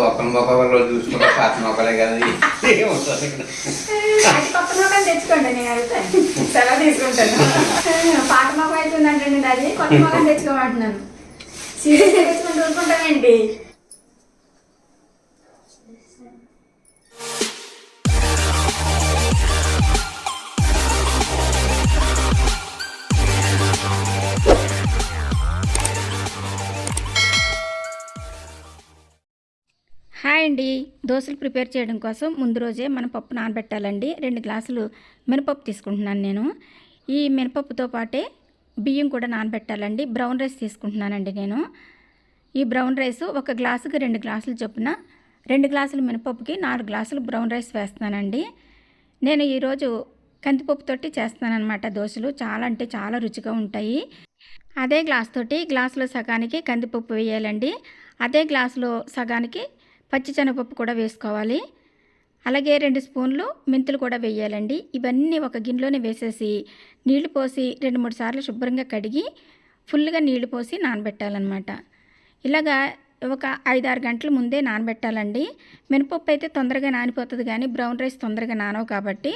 ఒకరి మొక్కలు రోజు చూసుకుంటే పాత మొక్కలే కదా. ఏముంటుంది కొత్త మొక్కలు తెచ్చుకోండి నేను అడుగుతాను సెలవు తీసుకుంటాను. పాత మొక్క అయితే ఉందంటండి అది కొత్త మొక్కలు తెచ్చుకోమంటున్నాను. సీరియస్ తెచ్చుకుంటూ చూసుకుంటామండి అండి. దోశలు ప్రిపేర్ చేయడం కోసం ముందు రోజే మన పప్పు నానబెట్టాలండి. రెండు గ్లాసులు మినపప్పు తీసుకుంటున్నాను నేను. ఈ మినపప్పుతో పాటే బియ్యం కూడా నానబెట్టాలండి. బ్రౌన్ రైస్ తీసుకుంటున్నానండి నేను. ఈ బ్రౌన్ రైస్ ఒక గ్లాసుకి రెండు గ్లాసులు చొప్పున రెండు గ్లాసులు మినపప్పుకి నాలుగు గ్లాసులు బ్రౌన్ రైస్ వేస్తున్నానండి. నేను ఈరోజు కందిపప్పుతోటి చేస్తానన్నమాట దోశలు. చాలా అంటే చాలా రుచిగా ఉంటాయి. అదే గ్లాస్ తోటి గ్లాసులో సగానికి కందిపప్పు వేయాలండి. అదే గ్లాసులో సగానికి పచ్చిశనగపప్పు కూడా వేసుకోవాలి. అలాగే రెండు స్పూన్లు మెంతులు కూడా వేయాలండి. ఇవన్నీ ఒక గిన్నెలోనే వేసేసి నీళ్ళు పోసి రెండు మూడు సార్లు శుభ్రంగా కడిగి ఫుల్గా నీళ్ళు పోసి నానబెట్టాలన్నమాట. ఇలాగా ఒక ఐదారు గంటల ముందే నానబెట్టాలండి. మినపప్పు అయితే తొందరగా నానిపోతుంది కానీ బ్రౌన్ రైస్ తొందరగా నానవు కాబట్టి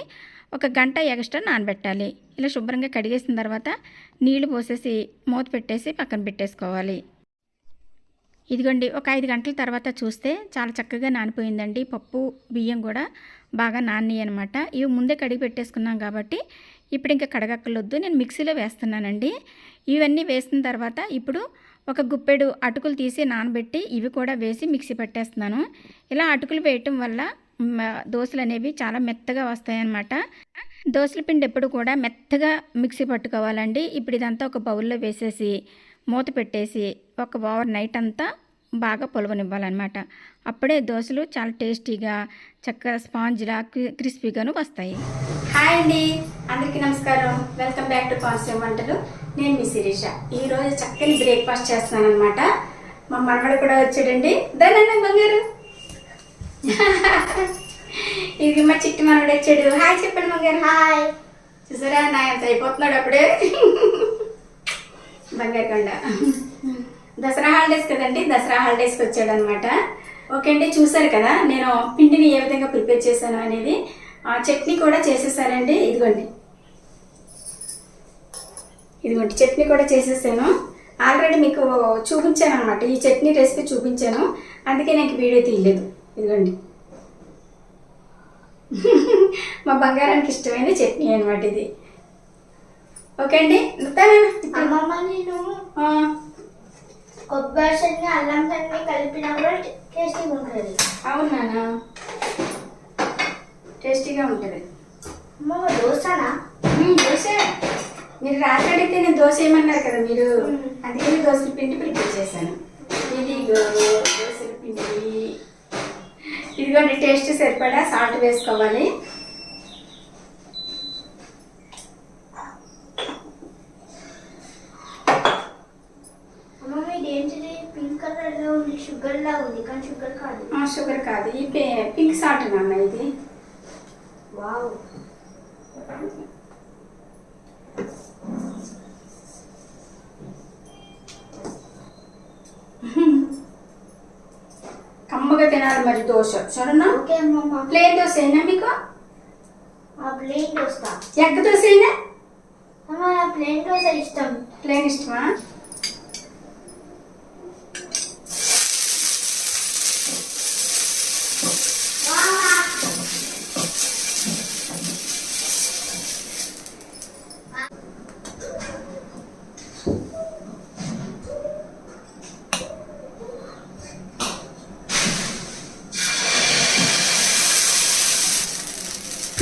ఒక గంట ఎక్స్ట్రా నానబెట్టాలి. ఇలా శుభ్రంగా కడిగేసిన తర్వాత నీళ్ళు పోసేసి మూత పెట్టేసి పక్కన పెట్టేసుకోవాలి. ఇదిగోండి ఒక ఐదు గంటల తర్వాత చూస్తే చాలా చక్కగా నానిపోయిందండి. పప్పు బియ్యం కూడా బాగా నాని అనమాట ఇవి ముందే కడిగి పెట్టేసుకున్నాం కాబట్టి ఇప్పుడు ఇంకా కడగక్కర్లొద్దు. నేను మిక్సీలో వేస్తున్నానండి. ఇవన్నీ వేసిన తర్వాత ఇప్పుడు ఒక గుప్పెడు అటుకులు తీసి నానబెట్టి ఇవి కూడా వేసి మిక్సీ పెట్టేస్తున్నాను. ఇలా అటుకులు వేయటం వల్ల దోశలు అనేవి చాలా మెత్తగా వస్తాయన్నమాట. దోశల పిండి ఎప్పుడు కూడా మెత్తగా మిక్సీ పట్టుకోవాలండి. ఇప్పుడు ఇదంతా ఒక బౌల్లో వేసేసి మూత పెట్టేసి ఒక ఓవర్ నైట్ అంతా బాగా పొలవనివ్వాలన్నమాట. అప్పుడే దోశలు చాలా టేస్టీగా చక్కగా స్పాంజ్లా క్రి- క్రిస్పీగాను వస్తాయి. హాయ్ అండి. అందరికీ నమస్కారం. వెల్కమ్ బ్యాక్ టు కాన్స్టెంట్ వంటలు. నేను మీ శిరీష. ఈ రోజు చక్కని బ్రేక్ఫాస్ట్ చేస్తున్నాను అనమాట మా మనవడు కూడా వచ్చాడండి. దానన్న బంగారు? ఇది మా చిట్టి మనవడు వచ్చాడు. హాయ్ చెప్పండి బంగారు. హాయ్. చూసారా? నా ఎంత అయిపోతున్నాడు అప్పుడే. బంగారు కొండ. దసరా హాలిడేస్ కదండి దసరా హాలిడేస్కి వచ్చాడు అనమాట ఓకే అండి చూసారు కదా నేను పిండిని ఏ విధంగా ప్రిపేర్ చేశాను అనేది. ఆ చట్నీ కూడా చేసేసానండి ఇదిగోండి. ఇదిగోండి చట్నీ కూడా చేసేసాను. ఆల్రెడీ మీకు చూపించాను అనమాట ఈ చట్నీ రెసిపీ చూపించాను. అందుకే నాకు వీడియో తీయలేదు. ఇదిగోండి. మా బంగారానికి ఇష్టమైన చట్నీ అనమాట ఇది. ఓకే అండి నేను కొబ్బరి చట్నీ అల్లం చట్నీ కలిపినా కూడా టేస్టీగా ఉంటుంది. అవునానా టేస్టీగా ఉంటుంది. అమ్మమ్మ దోశనా దోశ మీరు రాత్రి అడిగితే నేను దోశ ఏమన్నారు కదా మీరు. అందుకని దోశల పిండి ప్రిపేర్ చేశాను ఇదిగో దోశల పిండి. ఇదిగోండి టేస్ట్ సరిపడా సాల్ట్ వేసుకోవాలి అమ్మమ్మ ఇది ఏంటిది పింక్ కలర్లో ఉంది షుగర్ లా ఉంది కానీ షుగర్ కాదు. ఆ, షుగర్ కాదు. ఈ పింక్ సాల్ట్ నాన్న ఇది. వావ్. కమ్మగా తినాలి మరి దోశ. చూడన్నా ఓకే అమ్మమ్మ ప్లేన్ దోశ అయినా మీకు? ఆ ప్లేన్ దోశ. ఎగ్ దోశ అయినా అమ్మ ప్లేన్ దోశ ఇష్టం. ప్లేన్ ఇష్టమా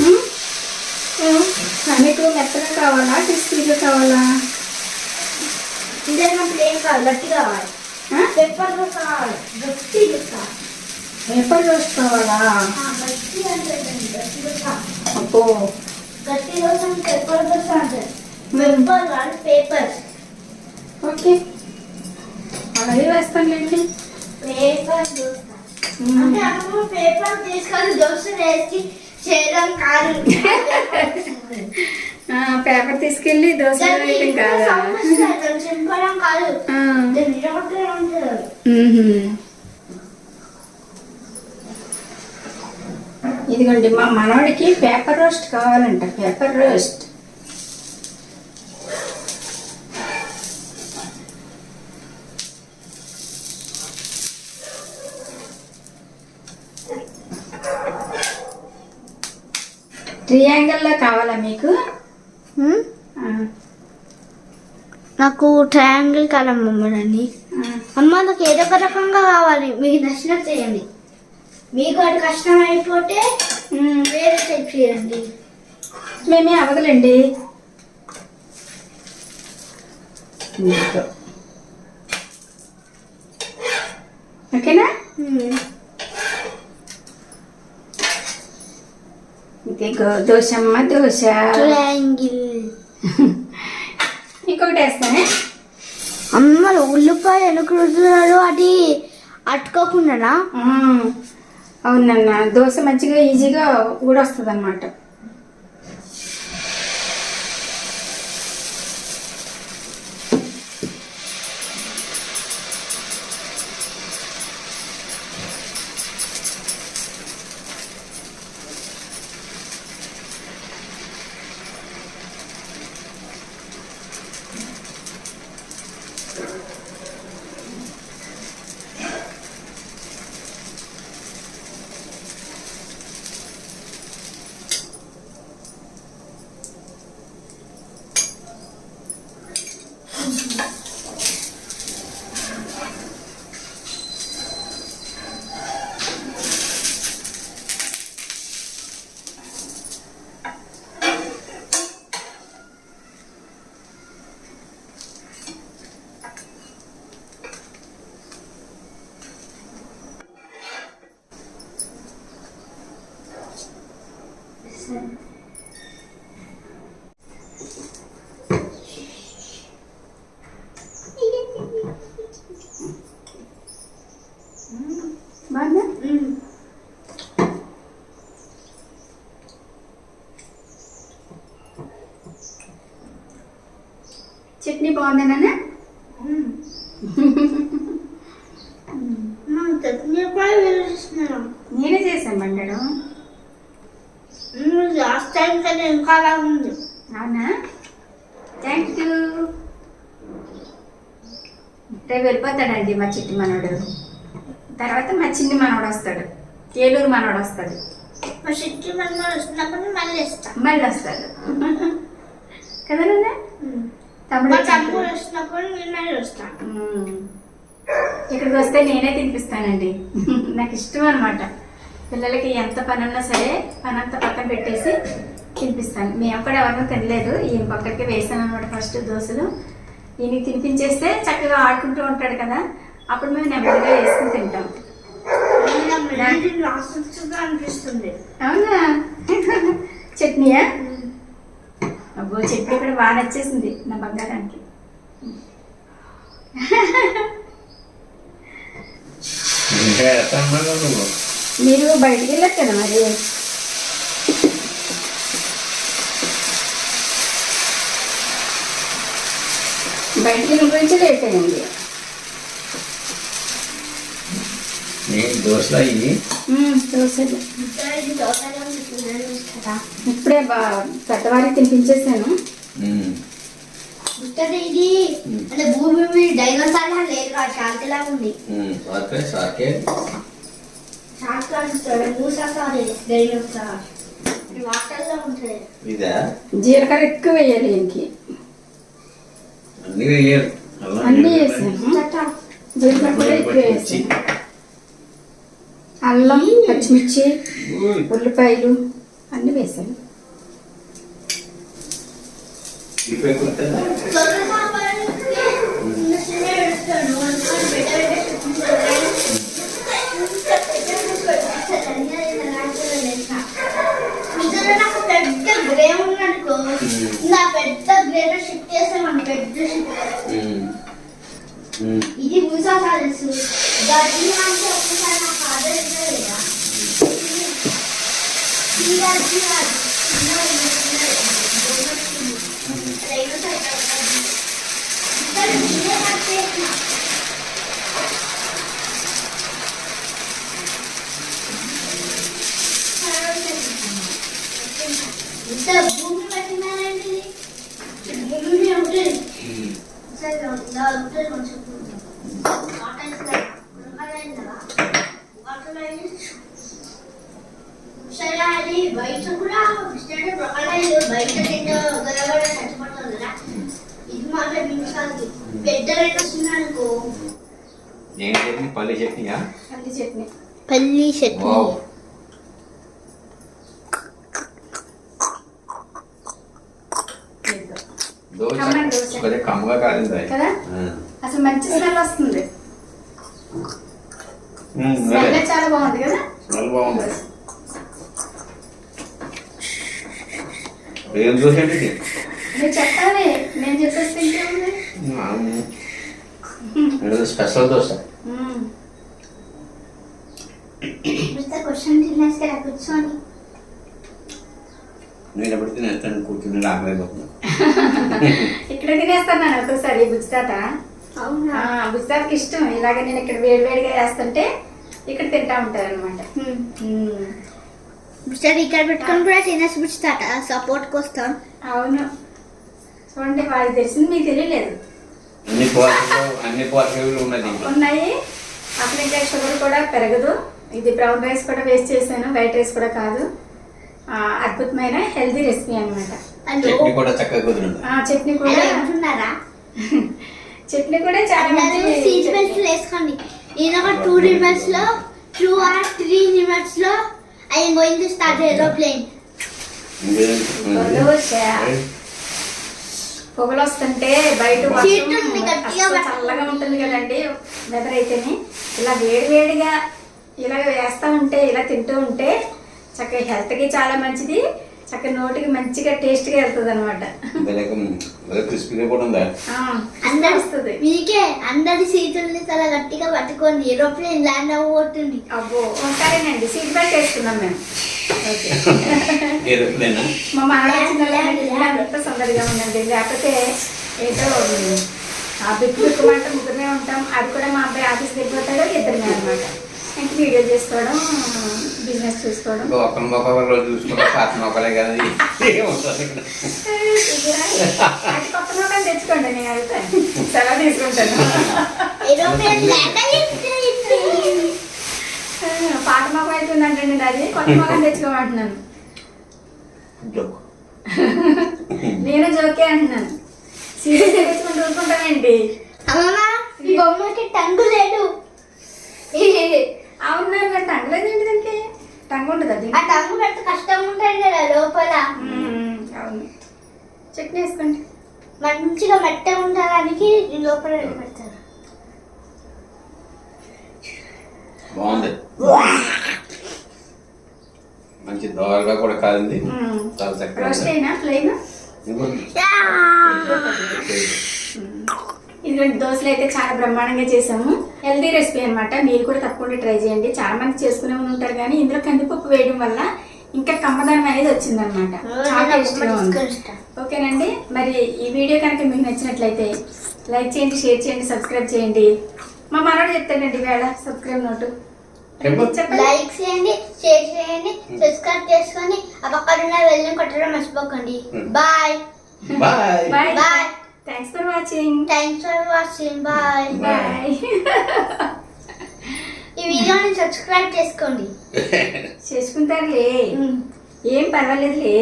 మ్మ్? మ్మ్. మీకు మెత్తగా కావాలా క్రిస్పీగా కావాలా ఇదే నా ప్లేన్ కాదు గట్టి కావాలి ఆ? పెప్పర్ దోశ కావాలి గట్టి దోశ పేపర్ దోశ కావాలా ఆ, గట్టి అంటే గట్టి దోశ అబ్బో గట్టి దోశ పెప్పర్ దోశ అంటారు పెప్పర్ కాదు పేపర్ ఓకే అలాగే వేస్తానులేండి పేపర్ దోశ మ్మ్. అంటే అమ్మ పేపర్ తీసుకొని దోశ వేసి చేయడం కాదు. పేపర్ తీసుకెళ్ళి దోశ వేయటం కాదా? చింపడం కాదు. ఇదిగోండి మా మనవాడికి పేపర్ రోస్ట్ కావాలంట పేపర్ రోస్ట్. ట్రియాంగిల్లో కావాలా మీకు? నాకు ట్రయాంగిల్ కలర్ మమ్మల్ని. అమ్మ నాకు ఏదో ఒక రకంగా కావాలి. మీకు నచ్చినట్టు చేయండి. మీకు అది కష్టం అయిపోతే వేరే టైప్ చేయండి. మేమే అవగలండి. ఓకేనా? ఇదిగో దోశమ్మ దోశ. ఇంకొకటి వేస్తానే. అమ్మ ఉల్లిపాయ వెనక రుద్దుతాడు అది అట్టుకోకుండా అవునన్న. దోశ మంచిగా ఈజీగా ఊడొస్తుంది అనమాట చట్నీ బాగుందేనా చట్నీ నేనే చేశాను బండడం లాస్ట్ టైం కన్నా ఇంకా ఉంది అవునా థ్యాంక్ యూ వెళ్ళిపోతాడండి మా చిట్టి మనవడు తర్వాత మా చిన్ని మనవడు వస్తాడు. ఏలూరు మనవడు వస్తాడు. మా చిట్టి మన వస్తున్నప్పుడు మళ్ళీ ఇస్తాం మళ్ళీ వస్తాడు. కదా? తమ్ముడు. తమ్ముడు వస్తున్నప్పుడు నేను మళ్ళీ వస్తాను. ఇక్కడికి వస్తే నేనే తినిపిస్తానండి. నాకు ఇష్టం అనమాట పిల్లలకి ఎంత పని ఉన్నా సరే పని అంతా పక్కన పెట్టేసి తినిపిస్తాను. మేము కూడా ఎవరినూ తినలేదు. ఈయన పక్కడికి వేసాను అనమాట ఫస్ట్ దోశలు. ఈయనకి తినిపించేస్తే చక్కగా ఆడుకుంటూ ఉంటాడు కదా. అప్పుడు మేము నెమ్మదిగా వేసుకుని తింటాం. అనిపిస్తుంది. అవునా? చట్నీయా? అబ్బో చట్నీ కూడా బాగా నచ్చేసింది నా బంగారానికి. మీరు బయటికి వెళ్ళారు కదా మరి? బయటికి గురించి లేట్ అయింది దోశలు. కదా ఇప్పుడే బా పెద్దవారికి తినిపించేసాను. ఇది. అంటే భూమి మీద డైనోసార్ లా లేదు కాదు శాంతిలా ఉంది. డైనోసార్. వాటర్లో ఉంటుంది. ఇదా? జీలకర్ర ఎక్కువ వేయాలి ఇంకి అన్ని వేయాలి. అల్లం అన్నీ. వేసాను అల్లం పచ్చిమిర్చి. ఉల్లిపాయలు అన్నీ వేసాను ఇప్పుడే పెద్ద గ్రే నా పెద్ద గ్రేలో షిఫ్ట్ చేసామని పెద్ద షిఫ్ట్. ఇది మూసా సాలెస్ గడ్డి అంటే ఒకసారి నా ఫాదర్ లేదా. ఇక్కడ ముసలాది బయట కూడా బయట నిండా గలబడ చచ్చిపోతాం కదా? చట్నీ పల్లి చట్నీ. పల్లి చట్నీ. దోశ. కమ్మగా కాలింది. కదా? అసలు మంచి స్మెల్ వస్తుంది. స్మెల్ చాలా బాగుంది కదా? స్మెల్ బాగుంది. ఏం దోశ? మీరు చెప్పాలి. నేను ఇంకేముంది ఏదో స్పెషల్ దోశ. క్వశ్చన్ తినేస్తే కూర్చొని నేను ఎప్పుడు తినేస్తాను కూర్చుని ఆకలేకపోతున్నా ఇక్కడ తినేస్తాను బుజ్జితాత. అవునా? బుజ్జితాతకి ఇష్టం. ఇలాగ నేను ఇక్కడ వేడివేడిగా వేస్తుంటే ఇక్కడ తింటా ఉంటారు అనమాట మిస్టర్ ఇక్కడ పెట్టుకొని కూడా తినేసి పిచ్చుతాట సపోర్ట్కి వస్తాం. అవును. చూడండి వాడికి తెలిసింది మీకు తెలియలేదు. అన్ని పోషకాలు అన్ని పోషకాలు ఉన్నాయి. అసలు ఇంకా షుగర్ కూడా పెరగదు. ఇది బ్రౌన్ రైస్ కూడా వేస్ట్ చేశాను వైట్ రైస్ కూడా కాదు. అద్భుతమైన హెల్దీ రెసిపీ అనమాట చట్నీ కూడా చక్కగా కుదిరింది. చట్నీ కూడా అలా అంటున్నారా చట్నీ కూడా చాలా అందరూ మంచి సీట్ బెల్ట్ వేసుకోండి. నేను ఒక టూ లో two or three నిమిట్స్లో. I going to start aeroplane. పొగలు వస్తుంటే బయట. చల్లగా ఉంటుంది కదండి వెదర్ అయితేనే. ఇలా వేడి వేడిగా ఇలా వేస్తా ఉంటే ఇలా తింటూ ఉంటే చక్కగా హెల్త్కి చాలా మంచిది. చక్కగా నోటికి మంచిగా టేస్ట్గా వెళ్తుంది అనమాట క్రిస్పీగా కూడా ఉందా? అందరు వస్తుంది. మీకే అందరి సీటుల్ని చాలా గట్టిగా పట్టుకోండి. ఏరోప్లేన్ ల్యాండ్ అవ్వబోతుంది? అబ్బో సరేనండి సీట్ బెల్ట్ వేసుకున్నాం మేము. మా సందడిగా ఉందండి. లేకపోతే ఏదో ఆ బిక్కు బిక్కుమంటే ముగ్గురమే ఉంటాం. అది కూడా మా అబ్బాయి ఆఫీస్కి వెళ్ళిపోతాడు ఇద్దరమే అనమాట వీడియో చేసుకోవడం బిజినెస్ చూసుకోవడం. చూసుకుంటే పాత మొక్కలే కదా ఏముంటుంది ఇక్కడ? అది కొత్త మొక్కలు తెచ్చుకోండి నేను సెలవు తీసుకుంటాను. పాత మొక్క అవుతుందంటండి అది కొత్త మొక్కలు తెచ్చుకోమంటున్నాను. జోక్. నేను జోకే అంటున్నాను. సీరియస్ తెచ్చుకుంటూ ఈ బొమ్మకి టంగు లేదు అవును నాకు టంగలేదండి దానికి? టంగ్ ఆ టంగు పెడితే కష్టం ఉంటుంది కదా లోపల. మ్మ్, అవును. చట్నీ వేసుకోండి. మంచిగా మెత్తగా ఉండడానికి ఈ లోపల పెడతారు. బాగుంది. మంచి దోరగా కూడా కాదండి మ్మ్. చాలా చక్కగా రోస్ట్ ఉంది. అయినా ప్లెయిన్? ఇంకోటి. ఇదిగోండి దోశలు అయితే చాలా బ్రహ్మాండంగా చేసాము. హెల్దీ రెసిపీ అన్నమాట. మీరు కూడా తప్పకుండా ట్రై చేయండి. చాలా మంది చేసుకునే ఉంటారు కానీ ఇందులో కందిపప్పు వేయడం వల్ల ఇంకా కమ్మదనం అనేది వచ్చిందనమాట చాలా టేస్టీగా ఉంది. ఓకేనండి. మరి ఈ వీడియో కనుక మీకు నచ్చినట్లయితే లైక్ చేయండి షేర్ చేయండి సబ్స్క్రైబ్ చేయండి. మా మనోడు చెప్తాడండి వేళ సబ్స్క్రైబ్ నోటు. లైక్ చేయండి షేర్ చేయండి సబ్స్క్రైబ్ చేసుకొని ఆ పక్కన ఉన్న వెళ్ళి కొట్టడం మర్చిపోకండి. Bye bye bye thanks for watching thanks for watching bye bye ఈ వీడియోని సబ్స్క్రైబ్ చేసుకోండి. చేసుకుంటారులే. ఏం పర్వాలేదులే.